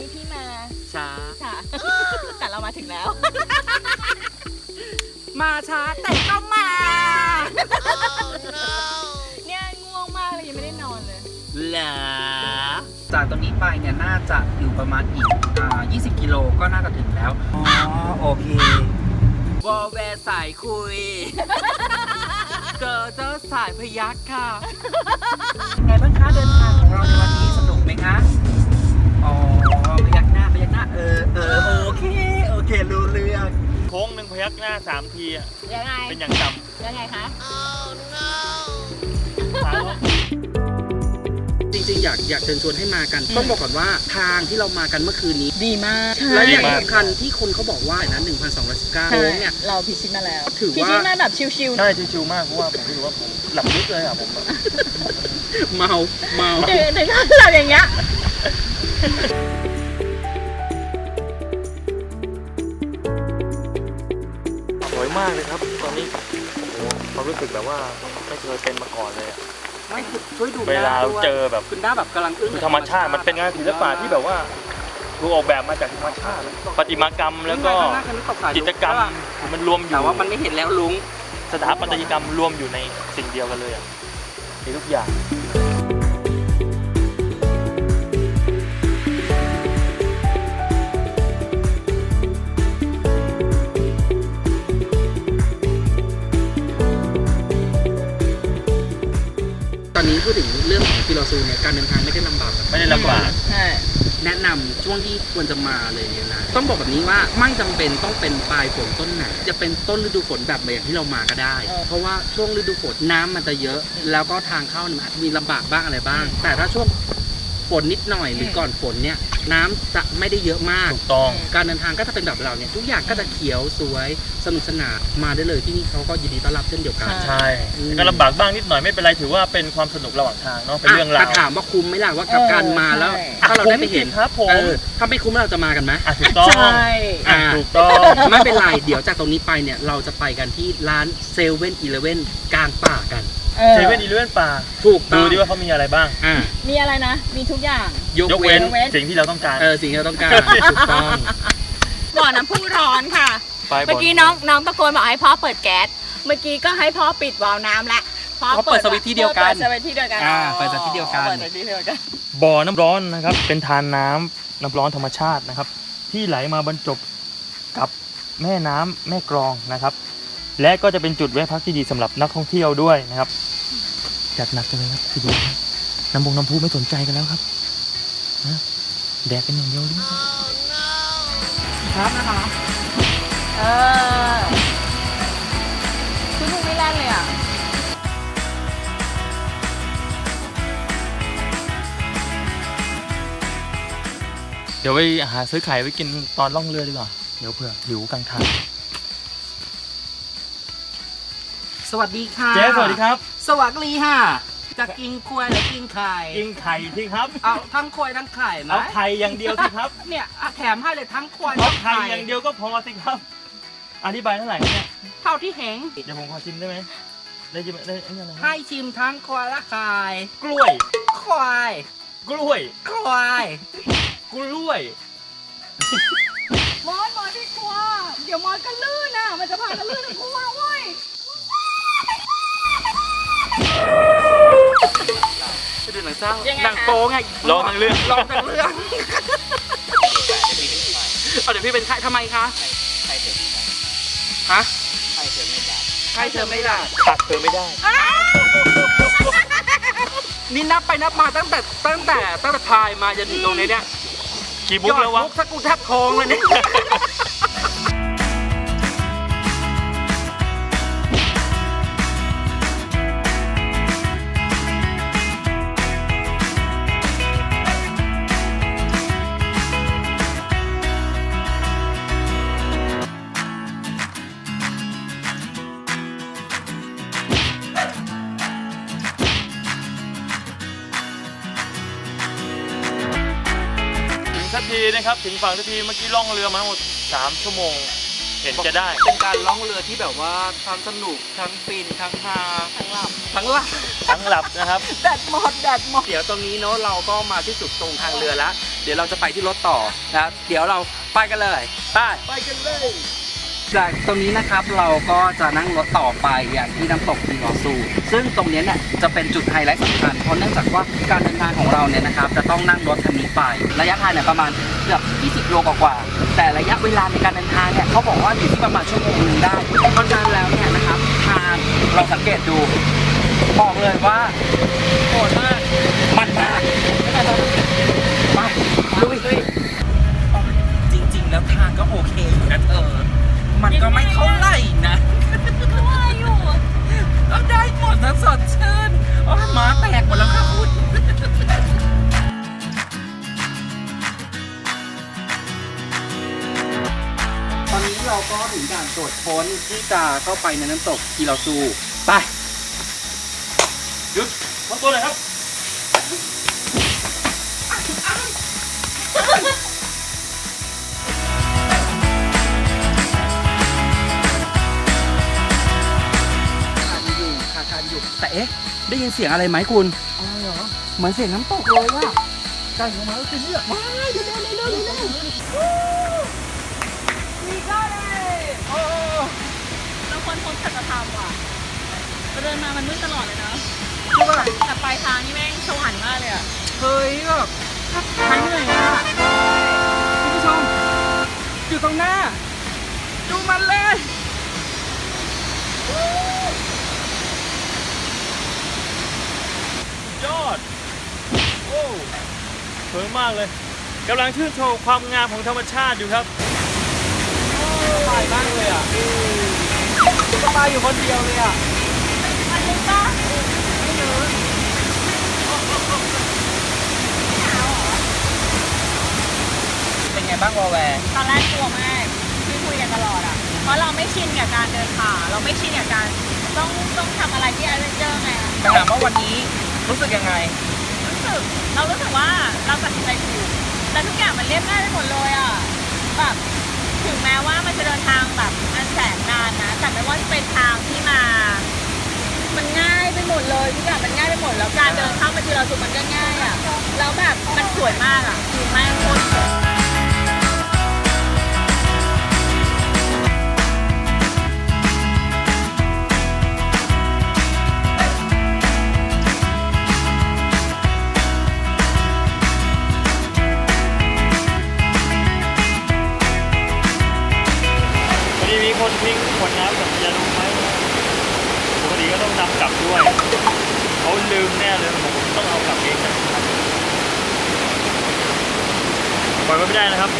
ก็มาแต่นี่พี่มาช้า ค่ะ แต่เรามาถึงแล้ว มาช้าแต่ก็มา เนี่ยง่วงมากเลยยังไม่ได้นอนเลย เหรอจากตรงนี้ไปเนี่ยน่าจะอยู่ประมาณอีกอ่า20 กิโลก็น่าจะถึงแล้ว อ๋อ โอเควอลแวร์สายคุย เจอเจ้าสายพยักค่ะ ไงบ้างคะเดินทางของเราในวันนี้สนุกไหมคะ อ๋อ ยักหน้าสามทีอะยังไงเป็นอย่างต่ยังไงคะำสามรอบจริงๆ อยากอยากเชิญชวนให้มากัน ต้องบอกก่อนว่าทางที่เรามากันเมื่อคืนนี้ ดีมากและอย่างสำคัญที่คนเขาบอกว่านะ1,219โค้งเนี่ย เราพิชิตมาแล้วถือว่าพิชิตมาแบบชิวๆใช่ชิวๆมากเพราะว่าผมรู้สึกว่าผมหลับลึกเลยอะผมแบบ เมาเมา ถึงถึงขั้นแบบอย่างเงี้ย วยมากเลยครับ ตอนนี้โอ้โหความรู้สึกแบบว่าไม่เคยเป็นมาก่อนเลยอะไม่คือช่วยดูเวลาเราเจอแบบคุณด้าแบบกำลังอึ้งคือธรรมชาติมันเป็นงานศิลปะที่แบบว่าถูกออกแบบมาจากธรรมชาติประติมากรรมแล้วก็จิตรกรรมมันรวมอยู่แต่ว่ามันไม่เห็นแล้วลุงสถาปัตยกรรมรวมอยู่ในสิ่งเดียวกันเลยอะมีทุกอย่าง อนนี้พูดถึงเรื่องของฟิโลซูเนี่ยการเดินทางไม่ได้ลำบากไม่ได้ลำบาก ใช่ แนะนำช่วงที่ควรจะมาเลยเนี่ยนะต้องบอกแบบนี้ว่าไม่จำเป็นต้องเป็นปลายฝนต้นหนาวจะเป็นต้นฤดูฝนแบบอย่างที่เรามาก็ได้เพราะว่าช่วงฤดูฝนน้ำมันจะเยอะ แล้วก็ทางเข้าเนี่ยมันอาจจะมีลำบากบ้างอะไรบ้าง แต่ถ้าช่วงฝนนิดหน่อยหรือก่อนฝนเนี่ย น้ำจะไม่ได้เยอะมาก ถูกต้อง การเดินทางก็จะเป็นแบบเราเนี่ยทุกอย่างก็จะเขียวสวยสนุกสนานมาได้เลยที่นี่เขาก็ยินดีต้อนรับเช่นเดียวกัน ใช่อืม ก็ลำบากบ้างนิดหน่อยไม่เป็นไรถือว่าเป็นความสนุกระหว่างทางเนาะเป็นเรื่องราแต่วถามว่าคุ้มไหมล่ะว่ากับการมาแล้วถ้าเราได้ไปเห็นคุ้มจริงครับผมเออถ้าไม่คุ้มเราจะมากันไหม อะถูกต้องใช่ อะอ่า ถูกต้อง ไม่เป็นไร เดี๋ยวจากตรงนี้ไปเนี่ย เราจะไปกันที่ร้านเซเว่นอีเลเว่นกลางป่ากัน ออ เซเว่นอีเลเว่นป่าถูกต้ดูองดิว่าเขามีอะไรบ้าง อ่ามีอะไรนะ มีทุกอย่างยกยกเว้เว้นนเว้นสิ่งที่เราต้องการเออสิ่งที่เราต้องการถูกต้อง บ่อน้ำพุร้อนค่ะ ไปเมื่อกี้น้องน้องตะโกนบอกให้พ่อเปิดแก๊ส เมื่อกี้ก็ให้พ่อปิดวาล์วน้ำละพ่อเขาเปิดสวิตช์ที่เดียวกันเปิดสวิตช์ที่เดียวกันอ่าเปิดสวิตช์ที่เดียวกัน เปิดสวิตช์ที่เดียวกัน บ่อน้ำร้อนนะครับ เป็นทานน้ำน้ำร้อนธรรมชาตินะครับ ที่ไหลมาบรรจบกับแม่น้ำแม่กรองนะครับ และก็จะเป็นจุดแวะพักที่ดีสำหรับนักท่องเที่ยวด้วยนะครับ จัดหนักกันเลยครับที่ดูครับน้ำบงน้ำพุไม่สนใจกันแล้วครับนะแดกกันอย่างเดียวเลยครับนะคะเออคุณลุงไม่แล่นเลยอะเดี๋ยวไปหาซื้อไข่ไว้กินตอนล่องเรือดีกว่า เดี๋ยวเผื่อหิวกลางทาง สวัสดีค่ะเจ๊สวัสดีครับ สวัสดีค่ะ จะกินกล้วยหรือกินไข่กินไข่ที่ครับเอาทั้งกล้วยทั้งไข่ไหมเอาไข่อย่างเดียวสิครับเนี่ยอะแถมให้เลยทั้งกล้วยเอาทั้งไข่ไข่อย่างเดียวก็พอสิครับ อธิบายเท่าไหร่ครับเนี่ยเท่าที่เห็นเดี๋ยวผมขอชิมได้ไหมได้ชิมได้อันนี้อะไรครับให้ชิมทั้งกล้วยและไข่กล้วย ควายกล้วย ควายกล้วย มอสมอสที่กลัว เดี๋ยวมอสก็ลื่นอะ มันจะพากันลื่นทั้งคู่นะเว้ย เศร้ายังไงหนังคะโป๊ไงลองทั้งเรื่องลองทั้งเรื่องเอาเดี๋ยวพี่เป็นไข้ทำไมคะไข้เธอไม่ได้ฮะไข้เธอไม่ได้ไข้เธอไม่ได้ตัดเธอไม่ได้ นี่นับไปนับมาตั้งแต่ตั้งแต่ตั้งแต่พายมาจนถึงตรงนี้เนี่ยกี่บุ๊กแล้ววะยอดมุกสักกูแทบทองเลยเนี่ย ทีนะครับ ถึงฝั่งสักทีเมื่อกี้ล่องเรือมาทั้งหมด 3 ชั่วโมง เห็นจะได้ เป็นการล่องเรือที่แบบว่าทั้งสนุกทั้งฟินทั้งฮาทั้งหลับททั้งหลักทั้งหลับนะครับแบตหมดแบตหมดเดี๋ยวตรงนี้เนาะเราก็มาที่สุดตรงทางเรือแล้ว เดี๋ยวเราจะไปที่รถต่อนะครับเดี๋ยวเราไปกันเลยไปไปกันเลย จากตรงนี้นะครับเราก็จะนั่งรถต่อไปอย่างที่น้ำตกทีรอซู ซึ่งตรงนี้เนี่ยจะเป็นจุดไฮไลท์สำคัญเพราะเนื่องจากว่าการเดินทางของเราเนี่ยนะครับจะต้องนั่งรถคันนี้ไป ระยะทางเนี่ยประมาณเกือบ20โลกว่าๆแต่ระยะเวลาในการเดินทางเนี่ยเขาบอกว่าอยู่ที่ประมาณชั่วโมงนึงได้เพราะฉะนั้นแล้วเนี่ยนะครับทางเราสังเกตดูบอกเลยว่าโหดมากมันมาก ก็ไม่เท่าไหร่นะว่าอยู่ก็ได้หมดทั้งสดชื่นโอ้ยหมาแตกหมดแล้วค่ะคุณตอนนี้เราก็ถึงด่านตรวจค้นที่จะเข้าไปในน้ำตกทีเราซูไปหยุดทำตัวเลยครับ เอ๊ะ ได้ยินเสียงอะไรไหมคุณอ๋อเหรอ เหมือนเสียงน้ำตกเลยอะใกล้ลงมาแล้วจริงเนี่ยว้ายเร็วๆเร็วๆเร็วๆเร็วมีก็เลยโอ้เราควรพบสัจธรรมว่ะเราเดินมามันมืดตลอดเลยนะๆคือแบบแต่ปลายทางนี่แม่งสวรรค์มากเลยอะ เฮ้ยแบบหายเหนื่อยอะคุณผู้ชมอยู่ตรงหน้า ดูมันเลย ยอด โอ้สวยมากเลยกำลังชื่นชมความงามของธรรมชาติอยู่ครับสบายมากเลยอะสบายอยู่คนเดียวเลยอะมันรู้ปะเป็นไงบ้างวอแวร์ตอนแรกกลัวมากที่คุยกันตลอดอะ เพราะเราไม่ชินกับการเดินป่าเราไม่ชินกับการต้องต้องทำอะไรที่แอดเวนเจอร์ไงแต่ถามว่าวันนี้ รู้สึกยังไง รู้สึกเรารู้สึกว่าเราตัดสินใจถูกแต่ทุกอย่างมันเรียบง่ายไปหมดเลยอะแบบถึงแม้ว่ามันจะเดินทางแบบอันแสนนานนะแต่ไม่ว่าจะเป็นทางที่มา มันง่ายไปหมดเลยทุกอย่างมันง่ายไปหมดแล้วการเดินเข้ามาทีเราสุดมันก็ง่ายอะแล้วแบบมันสวยมากอะคือแม่งโคตร คนทิ้วดน้ำกับยาลูกไหมปกติก็ต้องนำกลับด้วยเขาลืมแน่เลยผมต้องเอากลับเองนะครับปล่อยไว้ไม่ได้นะครับ